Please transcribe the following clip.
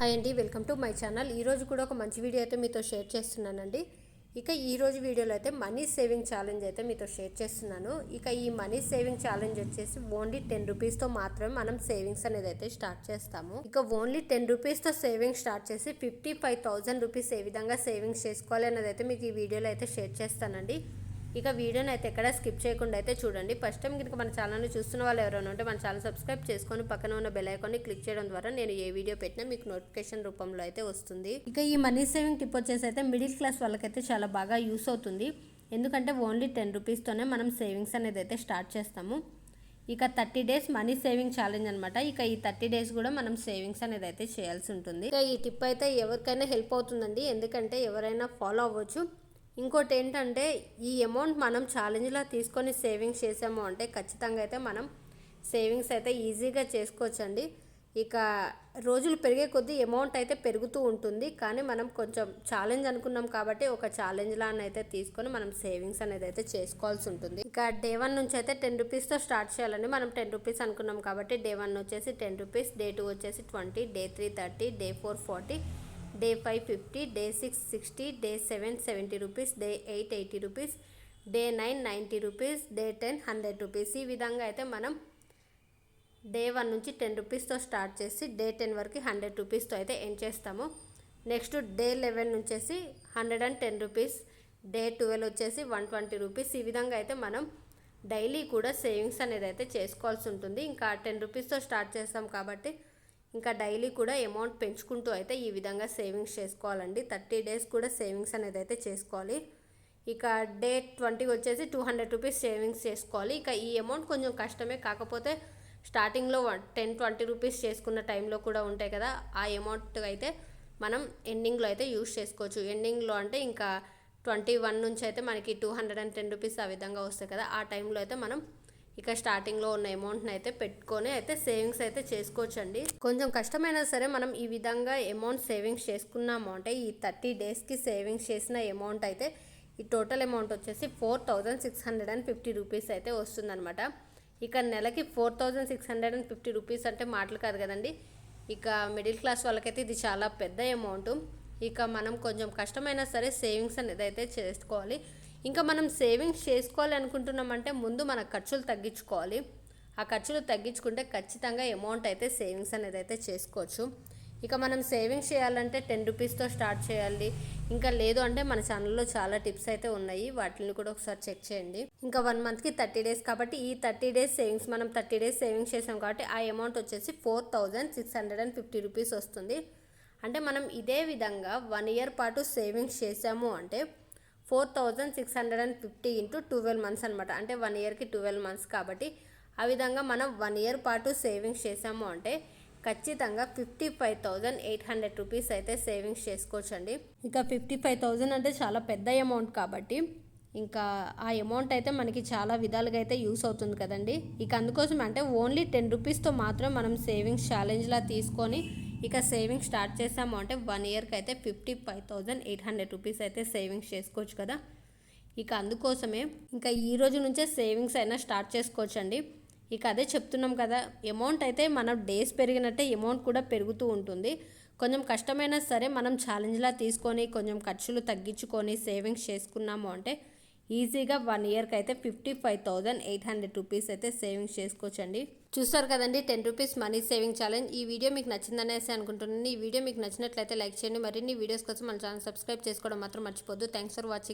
Hi అండి welcome to my channel ఈరోజు కూడా ఒక మంచి వీడియో అయితే మీతో షేర్ చేస్తున్నానండి. ఇక ఈరోజు వీడియోలో అయితే మనీ సేవింగ్ ఛాలెంజ్ అయితే మీతో షేర్ చేస్తున్నాను. ఇక ఈ మనీ సేవింగ్ ఛాలెంజ్ వచ్చేసి ఓన్లీ టెన్ రూపీస్తో మాత్రమే మనం సేవింగ్స్ అనేది అయితే స్టార్ట్ చేస్తాము. ఇక ఓన్లీ టెన్ రూపీస్తో సేవింగ్ స్టార్ట్ చేసి ఫిఫ్టీ ఫైవ్ థౌజండ్ రూపీస్ ఏ విధంగా సేవింగ్స్ చేసుకోవాలి అనేది అయితే మీకు ఈ వీడియోలో అయితే షేర్ చేస్తానండి. ఇక వీడియోని అయితే ఎక్కడ స్కిప్ చేయకుండా అయితే చూడండి. ఫస్ట్ టైం కనుక మన ఛానల్ని చూస్తున్న వాళ్ళు ఎవరైనా ఉంటే మన ఛానల్ సబ్స్క్రైబ్ చేసుకొని పక్కన ఉన్న బెల్ ఐకాన్ని క్లిక్ చేయడం ద్వారా నేను ఏ వీడియో పెట్టినా మీకు నోటిఫికేషన్ రూపంలో అయితే వస్తుంది. ఇక ఈ మనీ సేవింగ్ టిప్ వచ్చేసి అయితే మిడిల్ క్లాస్ వాళ్ళకైతే చాలా బాగా యూస్ అవుతుంది. ఎందుకంటే ఓన్లీ టెన్ రూపీస్తోనే మనం సేవింగ్స్ అనేది అయితే స్టార్ట్ చేస్తాము. ఇక thirty days money saving challenge అనమాట ఇక ఈ థర్టీ డేస్ కూడా మనం సేవింగ్స్ అనేది అయితే చేయాల్సి ఉంటుంది. ఇక ఈ టిప్ అయితే ఎవరికైనా హెల్ప్ అవుతుందండి. ఎందుకంటే ఎవరైనా ఫాలో అవ్వచ్చు. ఇంకోటి ఏంటంటే ఈ అమౌంట్ మనం ఛాలెంజ్లా తీసుకొని సేవింగ్స్ చేసాము అంటే ఖచ్చితంగా అయితే మనం సేవింగ్స్ అయితే ఈజీగా చేసుకోవచ్చండి. ఇక రోజులు పెరిగే కొద్దీ అమౌంట్ అయితే పెరుగుతూ ఉంటుంది. కానీ మనం కొంచెం ఛాలెంజ్ అనుకున్నాం కాబట్టి ఒక ఛాలెంజ్లా అయితే తీసుకొని మనం సేవింగ్స్ అనేది అయితే చేసుకోవాల్సి ఉంటుంది. ఇక డే వన్ నుంచి అయితే టెన్ రూపీస్తో స్టార్ట్ చేయాలండి. మనం టెన్ రూపీస్ అనుకున్నాం కాబట్టి డే వన్ వచ్చేసి టెన్ రూపీస్ డే టూ వచ్చేసి twenty day three thirty day four forty day five fifty day six sixty day seven seventy rupees day eight eighty rupees day nine ninety rupees day ten hundred rupees. ఈ విధంగా అయితే మనం day one నుంచి ten రూపీస్తో start చేసి day ten వరకు hundred రూపీస్తో అయితే ఎండ్ చేస్తాము? నెక్స్ట్ డే లెవెన్ వచ్చేసి hundred and ten rupees day twelve వచ్చేసి వన్ ట్వంటీ రూపీస్. ఈ విధంగా అయితే మనం డైలీ కూడా సేవింగ్స్ అనేది అయితే చేసుకోవాల్సి ఉంటుంది. ఇంకా టెన్ రూపీస్తో స్టార్ట్ చేస్తాం కాబట్టి ఇంకా డైలీ కూడా అమౌంట్ పెంచుకుంటూ అయితే ఈ విధంగా సేవింగ్స్ చేసుకోవాలండి. థర్టీ డేస్ కూడా సేవింగ్స్ అనేది అయితే చేసుకోవాలి. ఇక డే ట్వంటీకి వచ్చేసి టూ హండ్రెడ్ రూపీస్ సేవింగ్స్ చేసుకోవాలి. ఇక ఈ అమౌంట్ కొంచెం కష్టమే కాకపోతే స్టార్టింగ్లో టెన్ ట్వంటీ రూపీస్ చేసుకున్న టైంలో కూడా ఉంటాయి కదా ఆ అమౌంట్ అయితే మనం ఎండింగ్లో అయితే యూస్ చేసుకోవచ్చు. ఎండింగ్లో అంటే ఇంకా ట్వంటీ వన్ నుంచి అయితే మనకి two hundred and ten rupees ఆ విధంగా వస్తాయి కదా ఆ టైంలో అయితే మనం ఇక స్టార్టింగ్లో ఉన్న అమౌంట్ని అయితే పెట్టుకొని అయితే సేవింగ్స్ అయితే చేసుకోవచ్చండి. కొంచెం కష్టమైనా సరే మనం ఈ విధంగా అమౌంట్ సేవింగ్స్ చేసుకున్నాము అంటే ఈ థర్టీ డేస్కి సేవింగ్స్ చేసిన అమౌంట్ అయితే ఈ టోటల్ అమౌంట్ వచ్చేసి four thousand six hundred and fifty rupees అయితే వస్తుందన్నమాట. ఇక నెలకి four thousand six hundred and fifty rupees అంటే మాటలు కాదు కదండి. ఇక మిడిల్ క్లాస్ వాళ్ళకైతే ఇది చాలా పెద్ద అమౌంట్ ఇక మనం కొంచెం కష్టమైనా సరే సేవింగ్స్ అనేది అయితే చేసుకోవాలి. ఇంకా మనం సేవింగ్స్ చేసుకోవాలి అనుకుంటున్నామంటే ముందు మన ఖర్చులు తగ్గించుకోవాలి. ఆ ఖర్చులు తగ్గించుకుంటే ఖచ్చితంగా అమౌంట్ అయితే సేవింగ్స్ అనేది అయితే చేసుకోవచ్చు. ఇక మనం సేవింగ్స్ చేయాలంటే టెన్ రూపీస్తో స్టార్ట్ చేయాలి. ఇంకా లేదు అంటే మన ఛానల్లో చాలా టిప్స్ అయితే ఉన్నాయి. వాటిని కూడా ఒకసారి చెక్ చేయండి. ఇంకా వన్ మంత్కి థర్టీ డేస్ కాబట్టి ఈ థర్టీ డేస్ సేవింగ్స్ మనం థర్టీ డేస్ సేవింగ్స్ చేసాం కాబట్టి ఆ అమౌంట్ వచ్చేసి four thousand six hundred and fifty rupees వస్తుంది. అంటే మనం ఇదే విధంగా వన్ ఇయర్ పాటు సేవింగ్స్ చేసాము అంటే four thousand six hundred and fifty into twelve months అనమాట అంటే వన్ ఇయర్కి ట్వెల్వ్ మంత్స్ కాబట్టి ఆ విధంగా మనం వన్ ఇయర్ పాటు సేవింగ్స్ చేసాము అంటే ఖచ్చితంగా fifty five thousand eight hundred rupees అయితే సేవింగ్స్ చేసుకోవచ్చండి. ఇక ఫిఫ్టీ ఫైవ్ థౌజండ్ అంటే చాలా పెద్ద అమౌంట్ కాబట్టి ఇంకా ఆ అమౌంట్ అయితే మనకి చాలా విధాలుగా అయితే యూస్ అవుతుంది కదండి. ఇక అందుకోసం అంటే ఓన్లీ టెన్ రూపీస్తో మాత్రం మనం సేవింగ్స్ ఛాలెంజ్లా తీసుకొని ఇక సేవింగ్స్ స్టార్ట్ చేసాము అంటే వన్ ఇయర్కి అయితే fifty five thousand eight hundred rupees అయితే సేవింగ్స్ చేసుకోవచ్చు కదా. ఇక అందుకోసమే ఇంకా ఈ రోజు నుంచే సేవింగ్స్ అయినా స్టార్ట్ చేసుకోవచ్చండి. ఇక అదే చెప్తున్నాం కదా అమౌంట్ అయితే మనం డేస్ పెరిగినట్టే అమౌంట్ కూడా పెరుగుతూ ఉంటుంది. కొంచెం కష్టమైనా సరే మనం ఛాలెంజ్లా తీసుకొని కొంచెం ఖర్చులు తగ్గించుకొని సేవింగ్స్ చేసుకున్నాము అంటే ఈజీగా వన్ ఇయర్కి అయితే fifty five thousand eight hundred rupees అయితే సేవింగ్స్ చేసుకోవచ్చండి. చూస్తారు కదండి ten rupees money saving challenge. ఈ వీడియో మీకు నచ్చిందనేసి అనుకుంటున్నాను. ఈ వీడియో మీకు నచ్చినట్లయితే లైక్ చేయండి. మరిన్ని వీడియోస్ కోసం మన ఛానల్ సబ్స్క్రైబ్ చేసుకోవడం మాత్రం మర్చిపోద్దు థ్యాంక్స్ ఫర్ వాచింగ్